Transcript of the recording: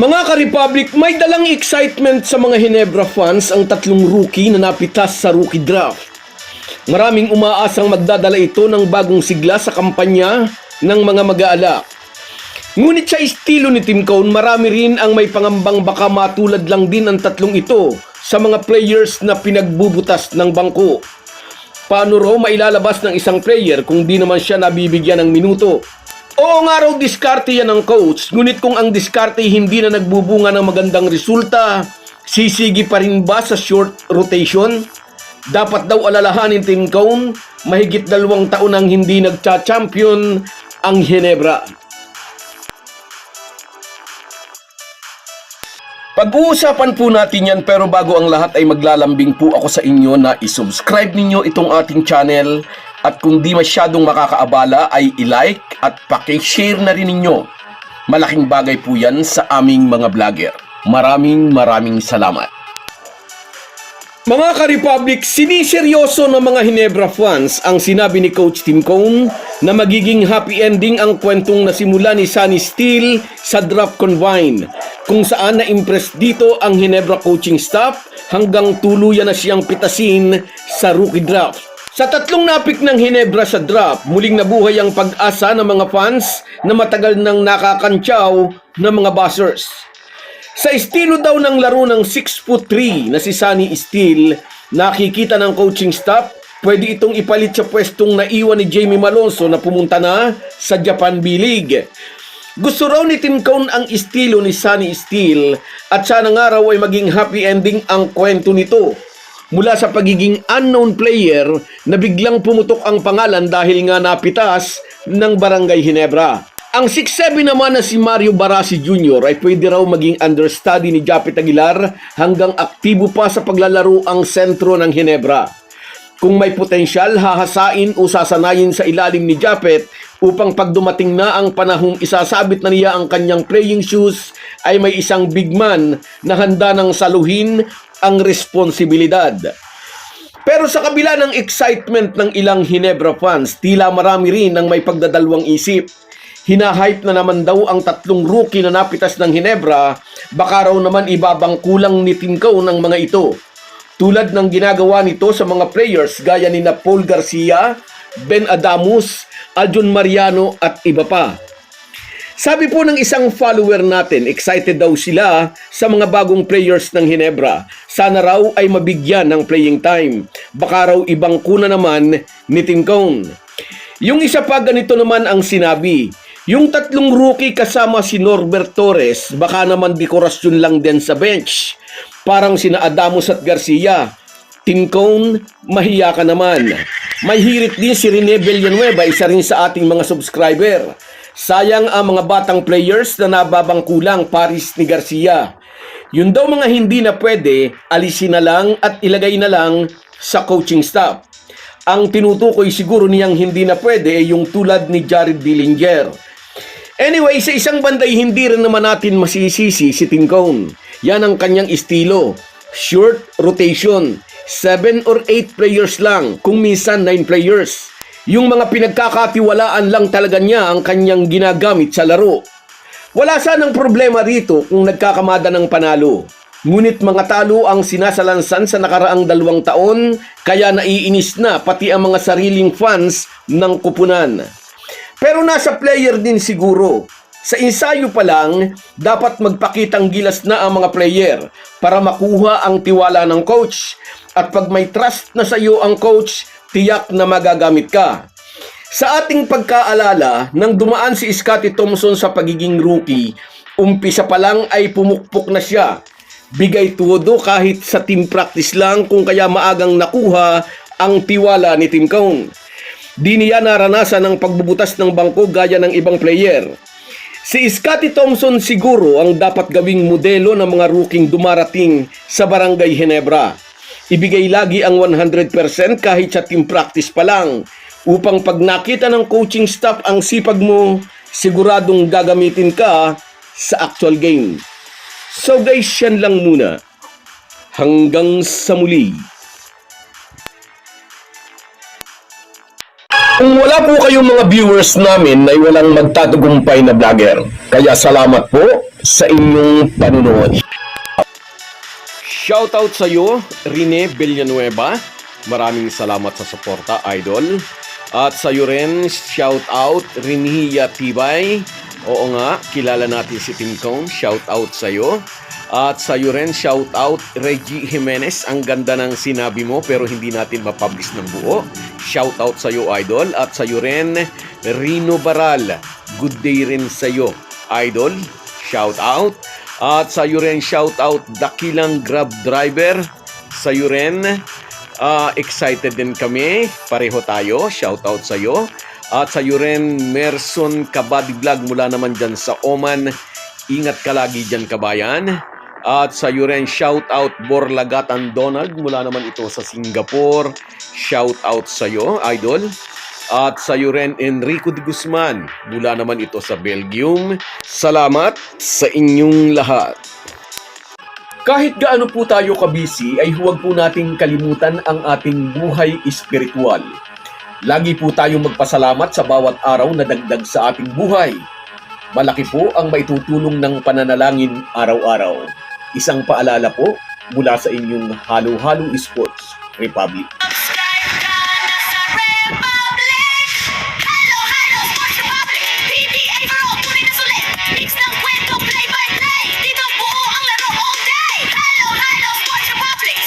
Mga ka-Republic, may dalang excitement sa mga Hinebra fans ang tatlong rookie na napitas sa rookie draft. Maraming umaasang magdadala ito ng bagong sigla sa kampanya ng mga mag-aalak. Ngunit sa estilo ni Tim Cone, marami rin ang may pangambang baka matulad lang din ang tatlong ito sa mga players na pinagbubutas ng bangko. Paano raw mailalabas ng isang player kung di naman siya nabibigyan ng minuto? Oo nga raw diskarte yan ng coach, ngunit kung ang diskarte hindi na nagbubunga ng magandang resulta, sisigi pa rin ba sa short rotation? Dapat daw alalahanin Team Cone, mahigit dalawang taon ang hindi nagcha-champion ang Ginebra. Pag-uusapan po natin yan pero bago ang lahat ay maglalambing po ako sa inyo na isubscribe ninyo itong ating channel at kung di masyadong makakaabala ay i-like at paki-share na rin ninyo. Malaking bagay po yan sa aming mga vlogger. Maraming maraming salamat. Mga ka-Republic, siniseryoso ng mga Hinebra fans ang sinabi ni Coach Tim Cone na magiging happy ending ang kwentong nasimula ni Sunny Steele sa draft combine kung saan na-impress dito ang Hinebra coaching staff hanggang tuluyan na siyang pitasin sa rookie draft. Sa tatlong napik ng Hinebra sa draft, muling nabuhay ang pag-asa ng mga fans na matagal nang nakakantsaw ng mga buzzers. Sa estilo daw ng laro ng 6 foot 3 na si Sunny Steele, nakikita ng coaching staff, pwede itong ipalit sa pwestong naiwan ni Jamie Malonzo na pumunta na sa Japan B-League. Gusto raw ni Tim Cone ang estilo ni Sunny Steele at sana nga raw ay maging happy ending ang kwento nito. Mula sa pagiging unknown player na biglang pumutok ang pangalan dahil nga napitas ng Barangay Hinebra. Ang 6'7 naman na si Mario Barasi Jr. ay pwede raw maging understudy ni Japet Aguilar hanggang aktibo pa sa paglalaro ang sentro ng Hinebra. Kung may potensyal, hahasain o sasanayin sa ilalim ni Japet upang pag dumating na ang panahong isasabit na niya ang kanyang playing shoes ay may isang big man na handa ng saluhin ang responsibilidad. Pero sa kabila ng excitement ng ilang Hinebra fans, tila marami rin ang may pagdadalawang isip. Hinahype na naman daw ang tatlong rookie na napitas ng Hinebra, baka raw naman ibabang kulang ni Tinkaw ng mga ito. Tulad ng ginagawa nito sa mga players gaya ni na Paul Garcia, Ben Adamus, Aljon Mariano at iba pa. Sabi po ng isang follower natin, excited daw sila sa mga bagong players ng Hinebra. Sana raw ay mabigyan ng playing time. Baka raw ibang kuna naman ni Tingkong. Yung isa pa ganito naman ang sinabi. Yung tatlong rookie kasama si Norbert Torres, baka naman dekorasyon lang din sa bench. Parang sina Adamos at Garcia. Tingkong, mahiya ka naman. May hirit din si Rene Villanueva, isa rin sa ating mga subscriber. Sayang ang mga batang players na nababangkulang Paris ni Garcia. Yun daw mga hindi na pwede, alisin na lang at ilagay na lang sa coaching staff. Ang tinutukoy siguro niyang hindi na pwede ay yung tulad ni Jared Dillinger. Anyway, sa isang banday hindi rin naman natin masisisi si Tingkong. Yan ang kanyang estilo. Short rotation. 7 or 8 players lang, kung minsan 9 players. Yung mga pinagkakatiwalaan lang talaga niya ang kanyang ginagamit sa laro. Wala sanang problema rito kung nagkakamada ng panalo. Ngunit mga talo ang sinasalansan sa nakaraang dalawang taon, kaya naiinis na pati ang mga sariling fans ng kupunan. Pero nasa player din siguro. Sa ensayo pa lang, dapat magpakitang gilas na ang mga player para makuha ang tiwala ng coach. At pag may trust na sa iyo ang coach, tiyak na magagamit ka. Sa ating pagkaalala, nang dumaan si Scottie Thompson sa pagiging rookie, umpisa pa lang ay pumukpok na siya. Bigay tuwodo kahit sa team practice lang kung kaya maagang nakuha ang tiwala ni Tim Cone. Di niya naranasan ang pagbubutas ng bangko gaya ng ibang player. Si Scottie Thompson siguro ang dapat gawing modelo ng mga rookie dumarating sa Barangay Ginebra. Ibigay lagi ang 100% kahit sa team practice pa lang upang pag nakita ng coaching staff ang sipag mo, siguradong gagamitin ka sa actual game. So guys, yan lang muna. Hanggang sa muli. Kung wala po kayong mga viewers namin ay walang magtatagumpay na vlogger. Kaya salamat po sa inyong panunood. Shoutout sa iyo, Rene Villanueva. Maraming salamat sa suporta, idol. At sa iyo rin, shoutout, Renia Tibay. Oo nga, kilala natin si Tim Cone. Shoutout sa iyo. At sa iyo rin, shoutout, Reggie Jimenez. Ang ganda ng sinabi mo pero hindi natin mapublish ng buo. Shoutout sa iyo, idol. At sa iyo rin, Rino Baral. Good day rin sa iyo, idol. Shoutout. At sa iyo rin, shoutout, Dakilang Grab Driver. Sa iyo rin, ah, excited din kami. Pareho tayo. Shoutout sa iyo. At sa iyo rin, Merson Kabady Vlog mula naman dyan sa Oman. Ingat ka lagi dyan, kabayan. At sa iyo rin, shoutout Borlagatan Donald mula naman ito sa Singapore. Shoutout sa iyo, idol. At sa iyo rin, Enrico de Guzman mula naman ito sa Belgium. Salamat sa inyong lahat. Kahit gaano po tayo kabisi ay huwag po nating kalimutan ang ating buhay espiritual. Lagi po tayong magpasalamat sa bawat araw na dagdag sa ating buhay. Malaki po ang maitutulong ng pananalangin araw-araw. Isang paalala po mula sa inyong Halo Halo Sports Republic.